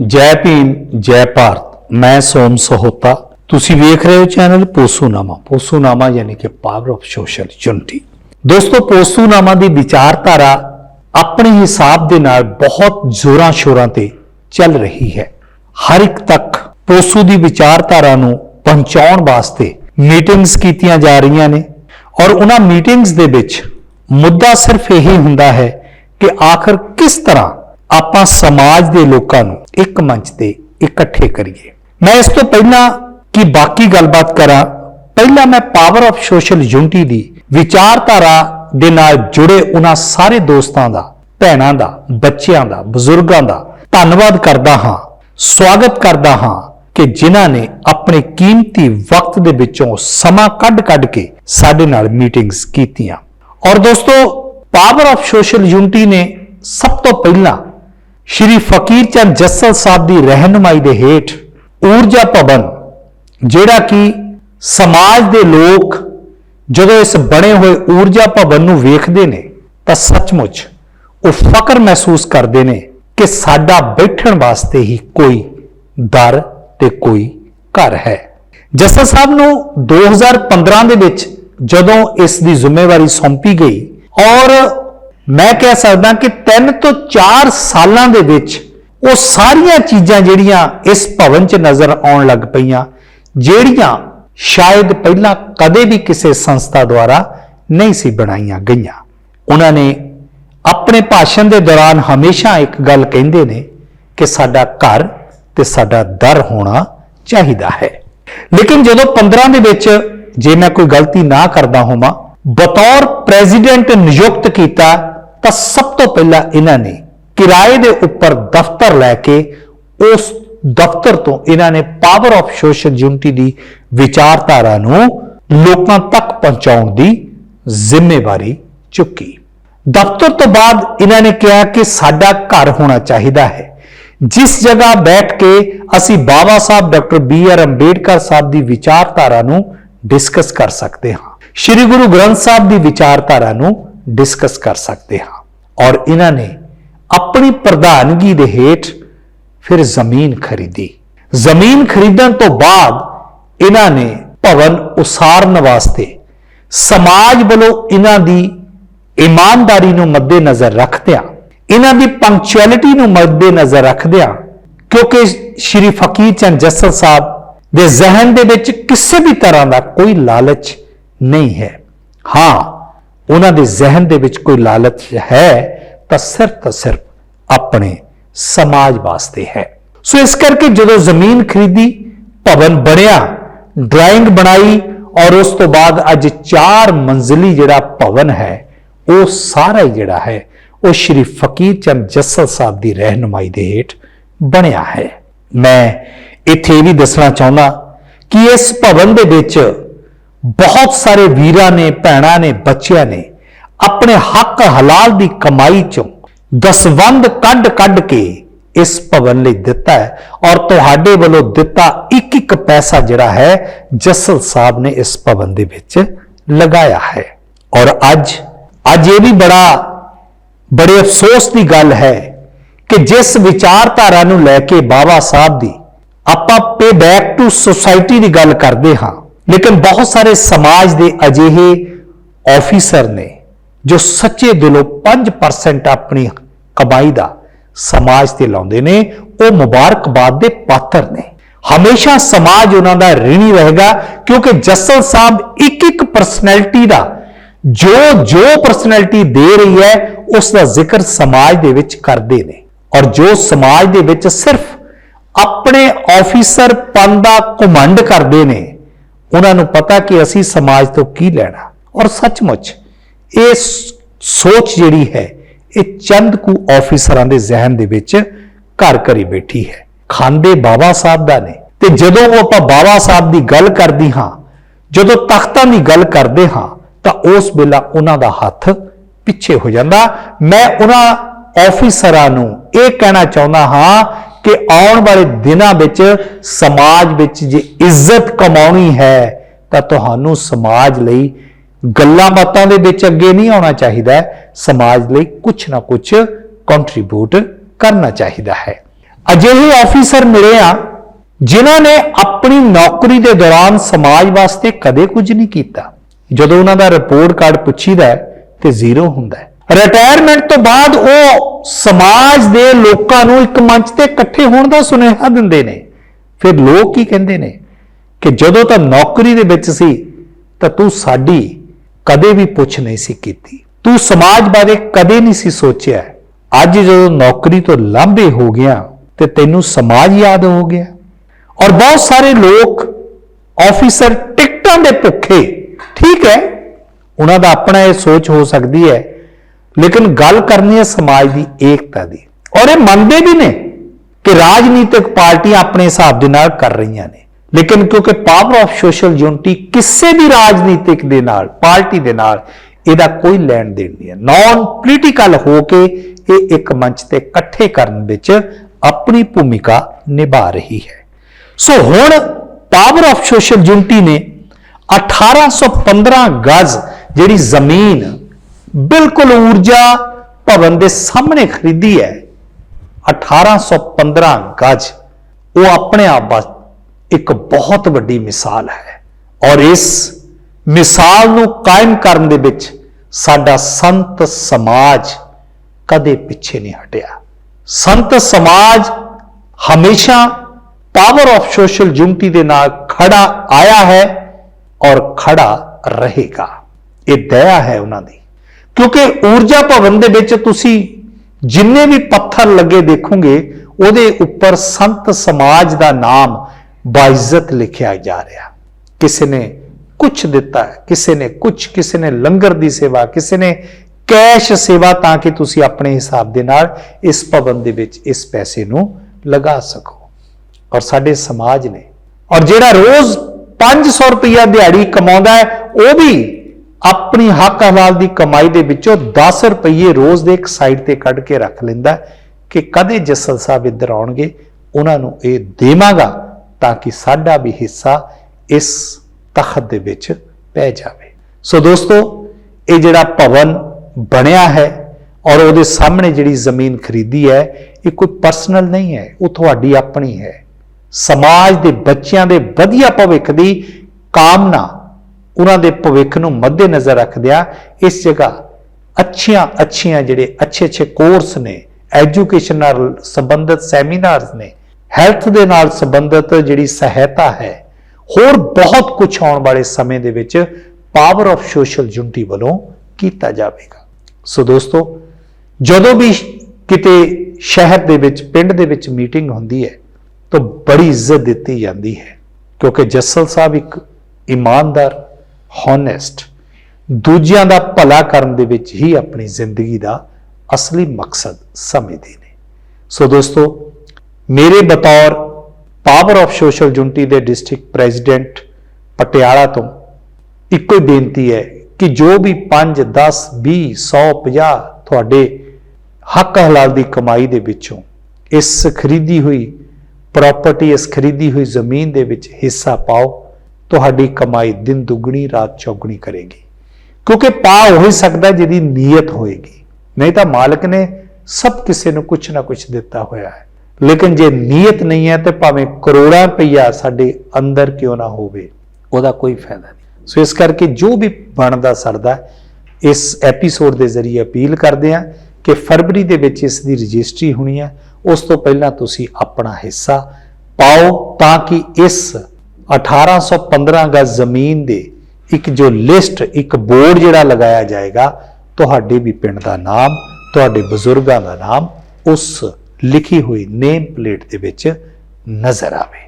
ਜੈ ਭੀਮ, ਜੈ ਭਾਰਤ, ਮੈਂ ਸੋਮ ਸਹੋਤਾ। ਤੁਸੀਂ ਵੇਖ ਰਹੇ ਹੋ ਚੈਨਲ ਪੋਸੂਨਾਮਾ। ਪੋਸੂਨਾਮਾ ਯਾਨੀ ਕਿ ਪਾਵਰ ਆਫ ਸੋਸ਼ਲ ਯੂਨਿਟੀ ਦੋਸਤੋ, ਪੋਸੂਨਾਮਾ ਦੀ ਵਿਚਾਰਧਾਰਾ ਆਪਣੇ ਹਿਸਾਬ ਦੇ ਨਾਲ ਬਹੁਤ ਜ਼ੋਰਾਂ ਸ਼ੋਰਾਂ ਤੇ ਚੱਲ ਰਹੀ ਹੈ। ਹਰ ਇੱਕ ਤੱਕ ਪੋਸੂ ਦੀ ਵਿਚਾਰਧਾਰਾ ਨੂੰ ਪਹੁੰਚਾਉਣ ਵਾਸਤੇ ਮੀਟਿੰਗਸ ਕੀਤੀਆਂ ਜਾ ਰਹੀਆਂ ਨੇ। ਔਰ ਉਹਨਾਂ ਮੀਟਿੰਗਸ ਦੇ ਵਿੱਚ ਮੁੱਦਾ ਸਿਰਫ ਇਹੀ ਹੁੰਦਾ ਹੈ ਕਿ ਆਖਰ ਕਿਸ ਤਰ੍ਹਾਂ ਆਪਾਂ ਸਮਾਜ ਦੇ ਲੋਕਾਂ ਨੂੰ ਇੱਕ ਮੰਚ ਤੇ ਇਕੱਠੇ ਕਰੀਏ। ਮੈਂ ਇਸ ਤੋਂ ਪਹਿਲਾਂ ਕਿ ਬਾਕੀ ਗੱਲਬਾਤ ਕਰਾਂ, ਪਹਿਲਾਂ ਮੈਂ ਪਾਵਰ ਆਫ ਸੋਸ਼ਲ ਯੂਨਿਟੀ ਦੀ ਵਿਚਾਰਧਾਰਾ ਦੇ ਨਾਲ ਜੁੜੇ ਉਹਨਾਂ ਸਾਰੇ ਦੋਸਤਾਂ ਦਾ, ਭੈਣਾਂ ਦਾ, ਬੱਚਿਆਂ ਦਾ, ਬਜ਼ੁਰਗਾਂ ਦਾ ਧੰਨਵਾਦ ਕਰਦਾ ਹਾਂ, ਸਵਾਗਤ ਕਰਦਾ ਹਾਂ ਕਿ ਜਿਨ੍ਹਾਂ ਨੇ ਆਪਣੇ ਕੀਮਤੀ ਵਕਤ ਦੇ ਵਿੱਚੋਂ ਸਮਾਂ ਕੱਢ-ਕੱਢ ਕੇ ਸਾਡੇ ਨਾਲ ਮੀਟਿੰਗਸ ਕੀਤੀਆਂ। ਔਰ ਦੋਸਤੋ ਪਾਵਰ ਆਫ ਸੋਸ਼ਲ ਯੂਨਿਟੀ ਨੇ ਸਭ ਤੋਂ ਪਹਿਲਾਂ ਸ਼੍ਰੀ ਫਕੀਰ ਚੰਦ ਜੱਸਲ ਸਾਹਿਬ ਦੀ ਰਹਿਨੁਮਾਈ ਦੇ ਹੇਠ ਊਰਜਾ ਭਵਨ, ਜਿਹੜਾ ਕਿ ਸਮਾਜ ਦੇ ਲੋਕ ਜਦੋਂ ਇਸ ਬਣੇ ਹੋਏ ਊਰਜਾ ਭਵਨ ਨੂੰ ਵੇਖਦੇ ਨੇ, ਤਾਂ ਸੱਚਮੁੱਚ ਉਹ ਫਕਰ ਮਹਿਸੂਸ ਕਰਦੇ ਨੇ ਕਿ ਸਾਡਾ ਬੈਠਣ ਵਾਸਤੇ ਹੀ ਕੋਈ ਦਰ ਤੇ ਕੋਈ ਘਰ ਹੈ। ਜੱਸਲ ਸਾਹਿਬ ਨੂੰ 2015 ਦੇ ਵਿੱਚ ਜਦੋਂ ਇਸ ਦੀ ਜ਼ਿੰਮੇਵਾਰੀ ਸੌਂਪੀ ਗਈ ਔਰ ਮੈਂ ਕਹਿ ਸਕਦਾ ਕਿ 3 ਤੋਂ 4 ਸਾਲਾਂ ਦੇ ਵਿੱਚ ਉਹ ਸਾਰੀਆਂ ਚੀਜ਼ਾਂ ਜਿਹੜੀਆਂ ਇਸ ਭਵਨ 'ਚ ਨਜ਼ਰ ਆਉਣ ਲੱਗ ਪਈਆਂ, ਜਿਹੜੀਆਂ ਸ਼ਾਇਦ ਪਹਿਲਾਂ ਕਦੇ ਵੀ ਕਿਸੇ ਸੰਸਥਾ ਦੁਆਰਾ ਨਹੀਂ ਸੀ ਬਣਾਈਆਂ ਗਈਆਂ। ਉਹਨਾਂ ਨੇ ਆਪਣੇ ਭਾਸ਼ਣ ਦੇ ਦੌਰਾਨ ਹਮੇਸ਼ਾ ਇੱਕ ਗੱਲ ਕਹਿੰਦੇ ਨੇ ਕਿ ਸਾਡਾ ਘਰ ਤੇ ਸਾਡਾ ਦਰ ਹੋਣਾ ਚਾਹੀਦਾ ਹੈ। ਲੇਕਿਨ ਜਦੋਂ 15 ਦੇ ਵਿੱਚ ਜੇ ਮੈਂ ਕੋਈ ਗਲਤੀ ਨਾ ਕਰਦਾ ਹੋਵਾਂ, ਬਤੌਰ ਪ੍ਰੈਜ਼ੀਡੈਂਟ ਨਿਯੁਕਤ ਕੀਤਾ ਤਾਂ ਸਭ ਤੋਂ ਪਹਿਲਾਂ ਇਹਨਾਂ ਨੇ ਕਿਰਾਏ ਦੇ ਉੱਪਰ ਦਫ਼ਤਰ ਲੈ ਕੇ ਉਸ ਦਫ਼ਤਰ ਤੋਂ ਇਹਨਾਂ ਨੇ ਪਾਵਰ ਆਫ ਸੋਸ਼ਲ ਯੂਨਿਟੀ ਦੀ ਵਿਚਾਰਧਾਰਾ ਨੂੰ ਲੋਕਾਂ ਤੱਕ ਪਹੁੰਚਾਉਣ ਦੀ ਜ਼ਿੰਮੇਵਾਰੀ ਚੁੱਕੀ। ਦਫ਼ਤਰ ਤੋਂ ਬਾਅਦ ਇਹਨਾਂ ਨੇ ਕਿਹਾ ਕਿ ਸਾਡਾ ਘਰ ਹੋਣਾ ਚਾਹੀਦਾ ਹੈ। ਜਿਸ ਜਗ੍ਹਾ ਬੈਠ ਕੇ ਅਸੀਂ Baba Sahib doctor B R Ambedkar Sahib ਦੀ ਵਿਚਾਰਧਾਰਾ ਨੂੰ ਡਿਸਕਸ ਕਰ ਸਕਦੇ ਹਾਂ। ਸ੍ਰੀ ਗੁਰੂ ਗ੍ਰੰਥ ਸਾਹਿਬ ਦੀ ਵਿਚਾਰਧਾਰਾ ਨੂੰ ਡਿਸਕਸ ਕਰ ਸਕਦੇ ਹਾਂ। ਔਰ ਇਹਨਾਂ ਨੇ ਆਪਣੀ ਪ੍ਰਧਾਨਗੀ ਦੇ ਹੇਠ ਫਿਰ ਜ਼ਮੀਨ ਖਰੀਦੀ। ਜ਼ਮੀਨ ਖਰੀਦਣ ਤੋਂ ਬਾਅਦ ਇਹਨਾਂ ਨੇ ਭਵਨ ਉਸਾਰਨ ਵਾਸਤੇ ਸਮਾਜ ਵੱਲੋਂ ਇਹਨਾਂ ਦੀ ਇਮਾਨਦਾਰੀ ਨੂੰ ਮੱਦੇਨਜ਼ਰ ਰੱਖਦਿਆਂ, ਇਹਨਾਂ ਦੀ ਪੰਕਚੁਅਲਿਟੀ ਨੂੰ ਮੱਦੇਨਜ਼ਰ ਰੱਖਦਿਆਂ, ਕਿਉਂਕਿ ਸ਼੍ਰੀ ਫਕੀਰ ਚੰਦ ਜੱਸਰ ਸਾਹਿਬ ਦੇ ਜ਼ਿਹਨ ਦੇ ਵਿੱਚ ਕਿਸੇ ਵੀ ਤਰ੍ਹਾਂ ਦਾ ਕੋਈ ਲਾਲਚ ਨਹੀਂ ਹੈ। ਹਾਂ ਉਹਨਾਂ ਦੇ ਜ਼ਿਹਨ ਦੇ ਵਿੱਚ ਕੋਈ ਲਾਲਚ ਹੈ, ਤਾਂ ਸਿਰਫ ਤਾਂ ਸਿਰਫ ਆਪਣੇ ਸਮਾਜ ਵਾਸਤੇ ਹੈ। ਸੋ ਇਸ ਕਰਕੇ ਜਦੋਂ ਜ਼ਮੀਨ ਖਰੀਦੀ, ਭਵਨ ਬਣਿਆ ਡਰਾਇੰਗ ਬਣਾਈ ਔਰ ਉਸ ਤੋਂ ਬਾਅਦ ਅੱਜ 4 ਮੰਜ਼ਲੀ ਜਿਹੜਾ ਭਵਨ ਹੈ, ਉਹ ਸਾਰਾ ਹੀ ਜਿਹੜਾ ਹੈ, ਉਹ ਸ਼੍ਰੀ ਫਕੀਰ ਚੰਦ ਜੱਸਲ ਸਾਹਿਬ ਦੀ ਰਹਿਨੁਮਾਈ ਦੇ ਹੇਠ ਬਣਿਆ ਹੈ। ਮੈਂ ਇੱਥੇ ਇਹ ਵੀ ਦੱਸਣਾ ਚਾਹੁੰਦਾ ਕਿ ਇਸ ਭਵਨ ਦੇ ਵਿੱਚ ਬਹੁਤ ਸਾਰੇ ਵੀਰਾਂ ਨੇ, ਭੈਣਾਂ ਨੇ, ਬੱਚਿਆਂ ਨੇ ਆਪਣੇ ਹੱਕ ਹਲਾਲ ਦੀ ਕਮਾਈ ਚੋਂ ਦਸਵੰਦ ਕੱਢ ਕੱਢ ਕੇ ਇਸ ਭਵਨ ਲਈ ਦਿੱਤਾ ਹੈ ਔਰ ਤੁਹਾਡੇ ਵੱਲੋਂ ਦਿੱਤਾ ਇੱਕ ਇੱਕ ਪੈਸਾ ਜਿਹੜਾ ਹੈ, ਜਸਲ ਸਾਹਿਬ ਨੇ ਇਸ ਭਵਨ ਦੇ ਵਿੱਚ ਲਗਾਇਆ ਹੈ। ਔਰ ਅੱਜ ਅੱਜ ਇਹ ਵੀ ਬੜਾ, ਬੜੇ ਅਫਸੋਸ ਦੀ ਗੱਲ ਹੈ ਕਿ ਜਿਸ ਵਿਚਾਰਧਾਰਾ ਨੂੰ ਲੈ ਕੇ ਬਾਬਾ ਸਾਹਿਬ ਦੀ ਆਪਾਂ ਪੇ ਬੈਕ ਟੂ ਸੁਸਾਇਟੀ ਦੀ ਗੱਲ ਕਰਦੇ ਹਾਂ ਲੇਕਿਨ ਬਹੁਤ ਸਾਰੇ ਸਮਾਜ ਦੇ ਅਜਿਹੇ ਆਫੀਸਰ ਨੇ ਜੋ ਸੱਚੇ ਦਿਲੋਂ 5% ਆਪਣੀ ਕਮਾਈ ਦਾ ਸਮਾਜ ਤੇ ਲਾਉਂਦੇ ਨੇ, ਉਹ ਮੁਬਾਰਕਬਾਦ ਦੇ ਪਾਤਰ ਨੇ। ਹਮੇਸ਼ਾ ਸਮਾਜ ਉਹਨਾਂ ਦਾ ਰਿਣੀ ਰਹੇਗਾ ਕਿਉਂਕਿ ਜੱਸਲ ਸਾਹਿਬ ਇੱਕ ਇੱਕ ਪਰਸਨੈਲਿਟੀ ਦਾ ਜੋ ਜੋ ਪਰਸਨੈਲਿਟੀ ਦੇ ਰਹੀ ਹੈ, ਉਸ ਦਾ ਜ਼ਿਕਰ ਸਮਾਜ ਦੇ ਵਿੱਚ ਕਰਦੇ ਨੇ। ਔਰ ਜੋ ਸਮਾਜ ਦੇ ਵਿੱਚ ਸਿਰਫ ਆਪਣੇ ਆਫੀਸਰ ਪਨ ਦਾ ਘਮੰਡ ਕਰਦੇ ਨੇ ਉਹਨਾਂ ਨੂੰ ਪਤਾ ਕਿ ਅਸੀਂ ਸਮਾਜ ਤੋਂ ਕੀ ਲੈਣਾ। ਔਰ ਸੱਚਮੁੱਚ, ਇਹ ਸੋਚ ਜਿਹੜੀ ਹੈ, ਇਹ ਚੰਦ ਕੁ ਆਫੀਸਰਾਂ ਦੇ ਜ਼ਿਹਨ ਦੇ ਵਿੱਚ ਘਰ ਘਰੀ ਬੈਠੀ ਹੈ। ਖਾਂਦੇ ਬਾਬਾ ਸਾਹਿਬ ਦਾ ਨੇ। ਤੇ ਜਦੋਂ ਉਹ ਆਪਾਂ ਬਾਬਾ ਸਾਹਿਬ ਦੀ ਗੱਲ ਕਰਦੀ ਹਾਂ, ਜਦੋਂ ਤਖਤਾਂ ਦੀ ਗੱਲ ਕਰਦੇ ਹਾਂ, ਤਾਂ ਉਸ ਵੇਲਾ ਉਹਨਾਂ ਦਾ ਹੱਥ ਪਿੱਛੇ ਹੋ ਜਾਂਦਾ। ਮੈਂ ਉਹਨਾਂ ਆਫੀਸਰਾਂ ਨੂੰ ਇਹ ਕਹਿਣਾ ਚਾਹੁੰਦਾ ਹਾਂ ਕਿ ਆਉਣ ਵਾਲੇ ਦਿਨਾਂ ਵਿੱਚ ਸਮਾਜ ਵਿੱਚ ਜੇ ਇੱਜ਼ਤ ਕਮਾਉਣੀ ਹੈ, ਤਾਂ ਤੁਹਾਨੂੰ ਸਮਾਜ ਲਈ ਗੱਲਾਂ ਬਾਤਾਂ ਦੇ ਵਿੱਚ ਅੱਗੇ ਨਹੀਂ ਆਉਣਾ ਚਾਹੀਦਾ ਸਮਾਜ ਲਈ ਕੁਝ ਨਾ ਕੁਝ ਕੰਟਰੀਬਿਊਟ ਕਰਨਾ ਚਾਹੀਦਾ ਹੈ। ਅਜਿਹੇ ਆਫੀਸਰ ਮਿਲੇ ਆ, ਜਿਨ੍ਹਾਂ ਨੇ ਆਪਣੀ ਨੌਕਰੀ ਦੇ ਦੌਰਾਨ ਸਮਾਜ ਵਾਸਤੇ ਕਦੇ ਕੁਝ ਨਹੀਂ ਕੀਤਾ। ਜਦੋਂ ਉਹਨਾਂ ਦਾ ਰਿਪੋਰਟ ਕਾਰਡ ਪੁੱਛੀਦਾ ਹੈ, ਤੇ ਜ਼ੀਰੋ ਹੁੰਦਾ ਹੈ। ਰਿਟਾਇਰਮੈਂਟ ਤੋਂ ਬਾਅਦ ਉਹ ਸਮਾਜ ਦੇ ਲੋਕਾਂ ਨੂੰ ਇੱਕ ਮੰਚ ਤੇ ਇਕੱਠੇ ਹੋਣ ਦਾ ਸੁਨੇਹਾ ਦਿੰਦੇ ਨੇ। ਫਿਰ ਲੋਕ ਕੀ ਕਹਿੰਦੇ ਨੇ? ਕਿ ਜਦੋਂ ਤਾਂ ਨੌਕਰੀ ਦੇ ਵਿੱਚ ਸੀ, ਤਾਂ ਤੂੰ ਸਾਡੀ ਕਦੇ ਵੀ ਪੁੱਛ ਨਹੀਂ ਸੀ ਕੀਤੀ। ਤੂੰ ਸਮਾਜ ਬਾਰੇ ਕਦੇ ਨਹੀਂ ਸੀ ਸੋਚਿਆ। ਅੱਜ ਜਦੋਂ ਨੌਕਰੀ ਤੋਂ ਲਾਂਭੇ ਹੋ ਗਿਆ, ਤੇ ਤੈਨੂੰ ਸਮਾਜ ਯਾਦ ਹੋ ਗਿਆ। ਔਰ ਬਹੁਤ ਸਾਰੇ ਲੋਕ ਆਫੀਸਰ ਟਿਕਟਾਂ ਦੇ ਭੁੱਖੇ, ਠੀਕ ਹੈ? ਉਹਨਾਂ ਦਾ ਆਪਣਾ ਇਹ ਸੋਚ ਹੋ ਸਕਦੀ ਹੈ ਲੇਕਿਨ ਗੱਲ ਕਰਨੀ ਹੈ ਸਮਾਜ ਦੀ ਏਕਤਾ ਦੀ। ਔਰ ਇਹ ਮੰਨਦੇ ਵੀ ਨੇ ਕਿ ਰਾਜਨੀਤਿਕ ਪਾਰਟੀਆਂ ਆਪਣੇ ਹਿਸਾਬ ਦੇ ਨਾਲ ਕਰ ਰਹੀਆਂ ਨੇ। ਲੇਕਿਨ ਕਿਉਂਕਿ ਪਾਵਰ ਆਫ ਸੋਸ਼ਲ ਯੂਨਿਟੀ ਕਿਸੇ ਵੀ ਰਾਜਨੀਤਿਕ ਦੇ ਨਾਲ, ਪਾਰਟੀ ਦੇ ਨਾਲ ਇਹਦਾ ਕੋਈ ਲੈਣ ਦੇਣ ਨਹੀਂ ਹੈ। ਨਾਨ ਪੋਲੀਟੀਕਲ ਹੋ ਕੇ ਇਹ ਇੱਕ ਮੰਚ ਤੇ ਇਕੱਠੇ ਕਰਨ ਵਿੱਚ ਆਪਣੀ ਭੂਮਿਕਾ ਨਿਭਾ ਰਹੀ ਹੈ। ਸੋ ਹੁਣ ਪਾਵਰ ਆਫ ਸੋਸ਼ਲ ਯੂਨਿਟੀ ਨੇ 1815 ਗਜ਼ ਜਿਹੜੀ ਜ਼ਮੀਨ ਬਿਲਕੁਲ ਊਰਜਾ ਭਵਨ ਦੇ ਸਾਹਮਣੇ ਖਰੀਦੀ ਹੈ। 1815 ਗਜ਼। ਉਹ ਆਪਣੇ ਆਪ ਵਿੱਚ ਇੱਕ ਬਹੁਤ ਵੱਡੀ ਮਿਸਾਲ ਹੈ। ਔਰ ਇਸ ਮਿਸਾਲ ਨੂੰ ਕਾਇਮ ਕਰਨ ਦੇ ਵਿੱਚ ਸਾਡਾ ਸੰਤ ਸਮਾਜ ਕਦੇ ਪਿੱਛੇ ਨਹੀਂ ਹਟਿਆ। ਸੰਤ ਸਮਾਜ ਹਮੇਸ਼ਾ ਪਾਵਰ ਆਫ ਸੋਸ਼ਲ ਯੂਨਿਟੀ ਦੇ ਨਾਲ ਖੜਾ ਆਇਆ ਹੈ ਔਰ ਖੜਾ ਰਹੇਗਾ। ਇਹ ਦਇਆ ਹੈ ਉਹਨਾਂ ਦੀ। ਕਿਉਂਕਿ ਊਰਜਾ ਭਵਨ ਦੇ ਵਿੱਚ ਤੁਸੀਂ ਜਿੰਨੇ ਵੀ ਪੱਥਰ ਲੱਗੇ ਦੇਖੋਗੇ, ਉਹਦੇ ਉੱਪਰ ਸੰਤ ਸਮਾਜ ਦਾ ਨਾਮ ਬਾਇਜ਼ਤ ਲਿਖਿਆ ਜਾ ਰਿਹਾ। ਕਿਸੇ ਨੇ ਕੁਝ ਦਿੱਤਾ, ਕਿਸੇ ਨੇ ਕੁਝ ਕਿਸੇ ਨੇ ਲੰਗਰ ਦੀ ਸੇਵਾ, ਕਿਸੇ ਨੇ ਕੈਸ਼ ਸੇਵਾ ਤਾਂ ਕਿ ਤੁਸੀਂ ਆਪਣੇ ਹਿਸਾਬ ਦੇ ਨਾਲ ਇਸ ਭਵਨ ਦੇ ਵਿੱਚ ਇਸ ਪੈਸੇ ਨੂੰ ਲਗਾ ਸਕੋ। ਔਰ ਸਾਡੇ ਸਮਾਜ ਨੇ, ਔਰ ਜਿਹੜਾ ਰੋਜ਼ 500 ਰੁਪਇਆ ਦਿਹਾੜੀ ਕਮਾਉਂਦਾ ਹੈ, ਉਹ ਵੀ ਆਪਣੀ ਹੱਕ ਹਲਾਲ ਦੀ ਕਮਾਈ ਦੇ ਵਿੱਚੋਂ 10 ਰੁਪਏ ਰੋਜ਼ ਦੇ ਇੱਕ ਸਾਈਡ ਤੇ ਕੱਢ ਕੇ ਰੱਖ ਲੈਂਦਾ ਕਿ ਕਦੇ ਜਸਲ ਸਾਹਿਬ ਇੱਧਰ ਆਉਣਗੇ, ਉਹਨਾਂ ਨੂੰ ਇਹ ਦੇਵਾਂਗਾ ਤਾਂ ਕਿ ਸਾਡਾ ਵੀ ਹਿੱਸਾ ਇਸ ਤਖਤ ਦੇ ਵਿੱਚ ਪੈ ਜਾਵੇ। ਸੋ ਦੋਸਤੋ, ਇਹ ਜਿਹੜਾ ਭਵਨ ਬਣਿਆ ਹੈ ਔਰ ਉਹਦੇ ਸਾਹਮਣੇ ਜਿਹੜੀ ਜ਼ਮੀਨ ਖਰੀਦੀ ਹੈ, ਇਹ ਕੋਈ ਪਰਸਨਲ ਨਹੀਂ ਹੈ, ਉਹ ਤੁਹਾਡੀ ਆਪਣੀ ਹੈ। ਸਮਾਜ ਦੇ ਬੱਚਿਆਂ ਦੇ ਵਧੀਆ ਭਵਿੱਖ ਦੀ ਕਾਮਨਾ ਉਹਨਾਂ ਦੇ ਭਵਿੱਖ ਨੂੰ ਮੱਦੇ ਨਜ਼ਰ ਰੱਖਦਿਆਂ ਇਸ ਜਗ੍ਹਾ ਅੱਛੀਆਂ ਅੱਛੀਆਂ ਜਿਹੜੇ ਅੱਛੇ ਅੱਛੇ ਕੋਰਸ ਨੇ ਐਜੂਕੇਸ਼ਨ ਨਾਲ ਸੰਬੰਧਿਤ ਸੈਮੀਨਾਰਸ ਨੇ ਹੈਲਥ ਦੇ ਨਾਲ ਸੰਬੰਧਿਤ ਜਿਹੜੀ ਸਹਾਇਤਾ ਹੈ, ਹੋਰ ਬਹੁਤ ਕੁਝ ਆਉਣ ਵਾਲੇ ਸਮੇਂ ਦੇ ਵਿੱਚ ਪਾਵਰ ਆਫ ਸੋਸ਼ਲ ਯੂਨਿਟੀ ਵੱਲੋਂ ਕੀਤਾ ਜਾਵੇਗਾ। ਸੋ ਦੋਸਤੋ, ਜਦੋਂ ਵੀ ਕਿਤੇ ਸ਼ਹਿਰ ਦੇ ਵਿੱਚ, ਪਿੰਡ ਦੇ ਵਿੱਚ ਮੀਟਿੰਗ ਹੁੰਦੀ ਹੈ, ਤਾਂ ਬੜੀ ਇੱਜ਼ਤ ਦਿੱਤੀ ਜਾਂਦੀ ਹੈ, ਕਿਉਂਕਿ ਜੱਸਲ ਸਾਹਿਬ ਇੱਕ ਇਮਾਨਦਾਰ ਹੋਨੈਸਟ ਦੂਜਿਆਂ ਦਾ ਭਲਾ ਕਰਨ ਦੇ ਵਿੱਚ ਹੀ ਆਪਣੀ ਜ਼ਿੰਦਗੀ ਦਾ ਅਸਲੀ ਮਕਸਦ ਸਮਝਦੇ ਨੇ। ਸੋ ਦੋਸਤੋ, ਮੇਰੇ ਬਤੌਰ ਪਾਵਰ ਆਫ ਸੋਸ਼ਲ ਯੂਨਿਟੀ ਦੇ ਡਿਸਟ੍ਰਿਕਟ ਪ੍ਰੈਜ਼ੀਡੈਂਟ ਪਟਿਆਲਾ ਤੋਂ ਇੱਕੋ ਹੀ ਬੇਨਤੀ ਹੈ ਕਿ ਜੋ ਵੀ 5 10 20 100 50 ਤੁਹਾਡੇ ਹੱਕ ਹਲਾਲ ਦੀ ਕਮਾਈ ਦੇ ਵਿੱਚੋਂ ਇਸ ਖਰੀਦੀ ਹੋਈ ਪ੍ਰਾਪਰਟੀ ਇਸ ਖਰੀਦੀ ਹੋਈ ਜ਼ਮੀਨ ਦੇ ਵਿੱਚ ਹਿੱਸਾ ਪਾਓ ਤੁਹਾਡੀ ਕਮਾਈ ਦਿਨ ਦੁੱਗਣੀ, ਰਾਤ ਚੌਗਣੀ ਕਰੇਗੀ। ਕਿਉਂਕਿ ਪਾ ਹੋ ਹੀ ਸਕਦਾ ਜਿਹਦੀ ਨੀਅਤ ਹੋਏਗੀ। ਨਹੀਂ ਤਾਂ ਮਾਲਕ ਨੇ ਸਭ ਕਿਸੇ ਨੂੰ ਕੁਝ ਨਾ ਕੁਝ ਦਿੱਤਾ ਹੋਇਆ ਹੈ। ਲੇਕਿਨ ਜੇ ਨੀਅਤ ਨਹੀਂ ਹੈ ਤੇ ਭਾਵੇਂ ਕਰੋੜਾਂ ਰੁਪਈਆ ਸਾਡੇ ਅੰਦਰ ਕਿਉਂ ਨਾ ਹੋਵੇ, ਉਹਦਾ ਕੋਈ ਫਾਇਦਾ ਨਹੀਂ। ਸੋ ਇਸ ਕਰਕੇ ਜੋ ਵੀ ਬਣਦਾ ਸਰਦਾ, ਇਸ ਐਪੀਸੋਡ ਦੇ ਜ਼ਰੀਏ ਅਪੀਲ ਕਰਦੇ ਹਾਂ ਕਿ ਫਰਵਰੀ ਦੇ ਵਿੱਚ ਇਸ ਦੀ ਰਜਿਸਟਰੀ ਹੋਣੀ ਹੈ। ਉਸ ਤੋਂ ਪਹਿਲਾਂ ਤੁਸੀਂ ਆਪਣਾ ਹਿੱਸਾ ਪਾਓ ਤਾਂ ਕਿ ਇਸ 1815 ਗਜ਼ ਜ਼ਮੀਨ ਦੇ ਇੱਕ ਜੋ ਲਿਸਟ, ਇੱਕ ਬੋਰਡ ਜਿਹੜਾ ਲਗਾਇਆ ਜਾਏਗਾ, ਤੁਹਾਡੇ ਵੀ ਪਿੰਡ ਦਾ ਨਾਮ, ਤੁਹਾਡੇ ਬਜ਼ੁਰਗਾਂ ਦਾ ਨਾਮ, ਉਸ ਲਿਖੀ ਹੋਈ ਨੇਮ ਪਲੇਟ ਦੇ ਵਿੱਚ ਨਜ਼ਰ ਆਵੇ।